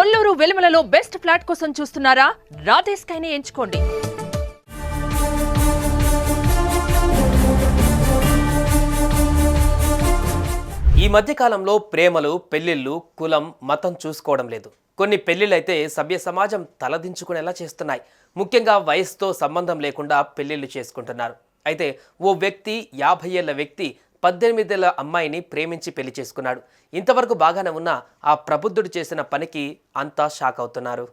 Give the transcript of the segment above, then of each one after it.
Kolluru వెలుమలలో best flat కోసం చూస్తున్నారా? రాధే స్కైని ఎంచుకోండి. ఈ మధ్య కాలంలో ప్రేమలు పెళ్ళిళ్ళు కులం మతం చూసుకోవడం లేదు. కొన్ని పెళ్ళిళ్ళైతే సభ్య సమాజం తలదించుకునేలా చేస్తున్నాయి. ముఖ్యంగా వయసుతో సంబంధం లేకుండా పెళ్ళిళ్ళు చేసుకుంటున్నారు. అయితే ఓ వ్యక్తి యాభై ఏళ్ళ వ్యక్తి పద్దెనిమిదేళ్ళ అమ్మాయిని ప్రేమించి పెళ్ళి చేసుకున్నాడు. ఇంతవరకు బాగానే ఉన్న ఆ ప్రబుద్ధుడు చేసిన పనికి అంతా షాక్ అవుతున్నారు.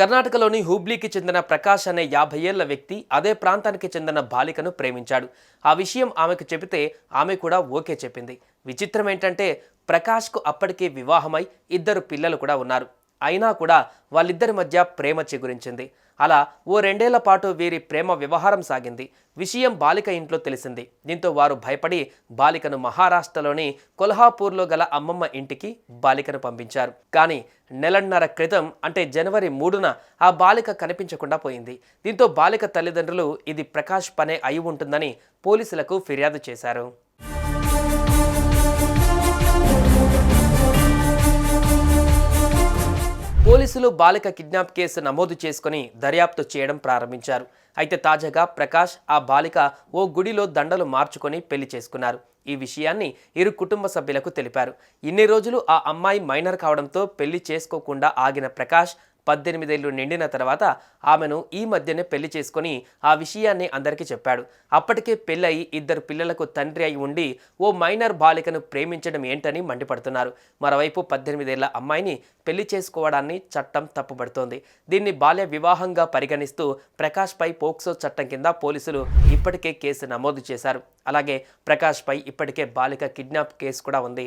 కర్ణాటకలోని హుబ్లీకి చెందిన ప్రకాష్ అనే యాభై ఏళ్ళ వ్యక్తి అదే ప్రాంతానికి చెందిన బాలికను ప్రేమించాడు. ఆ విషయం ఆమెకు చెబితే ఆమె కూడా ఓకే చెప్పింది. విచిత్రం ఏంటంటే ప్రకాష్కు అప్పటికే వివాహమై ఇద్దరు పిల్లలు కూడా ఉన్నారు. అయినా కూడా వాళ్ళిద్దరి మధ్య ప్రేమ చిగురించింది. అలా ఓ రెండేళ్ళ పాటు వీరి ప్రేమ వ్యవహారం సాగింది. విషయం బాలిక ఇంట్లో తెలిసింది. దీంతో వారు భయపడి బాలికను మహారాష్ట్రలోని కొల్హాపూర్లో గల అమ్మమ్మ ఇంటికి బాలికను పంపించారు. కానీ నెలన్నర క్రితం అంటే జనవరి మూడున ఆ బాలిక కనిపించకుండా పోయింది. దీంతో బాలిక తల్లిదండ్రులు ఇది ప్రకాష్ పనే అయి ఉంటుందని పోలీసులకు ఫిర్యాదు చేశారు. పోలీసులు బాలిక కిడ్నాప్ కేసు నమోదు చేసుకుని దర్యాప్తు చేయడం ప్రారంభించారు. అయితే తాజాగా ప్రకాష్ ఆ బాలిక ఓ గుడిలో దండలు మార్చుకొని పెళ్ళి చేసుకున్నారు. ఈ విషయాన్ని ఇరు కుటుంబ సభ్యులకు తెలిపారు. ఇన్ని రోజులు ఆ అమ్మాయి మైనర్ కావడంతో పెళ్ళి చేసుకోకుండా ఆగిన ప్రకాష్ పద్దెనిమిదేళ్ళు నిండిన తర్వాత ఆమెను ఈ మధ్యనే పెళ్ళి చేసుకొని ఆ విషయాన్ని అందరికీ చెప్పాడు. అప్పటికే పెళ్ళయి ఇద్దరు పిల్లలకు తండ్రి అయి ఉండి ఓ మైనర్ బాలికను ప్రేమించడం ఏంటని మండిపడుతున్నారు. మరోవైపు పద్దెనిమిదేళ్ళ అమ్మాయిని పెళ్ళి చేసుకోవడాన్ని చట్టం తప్పుబడుతోంది దీన్ని బాల్య వివాహంగా పరిగణిస్తూ ప్రకాష్పై పోక్సో చట్టం కింద పోలీసులు ఇప్పటికే కేసు నమోదు చేశారు. అలాగే ప్రకాష్పై ఇప్పటికే బాలిక కిడ్నాప్ కేసు కూడా ఉంది.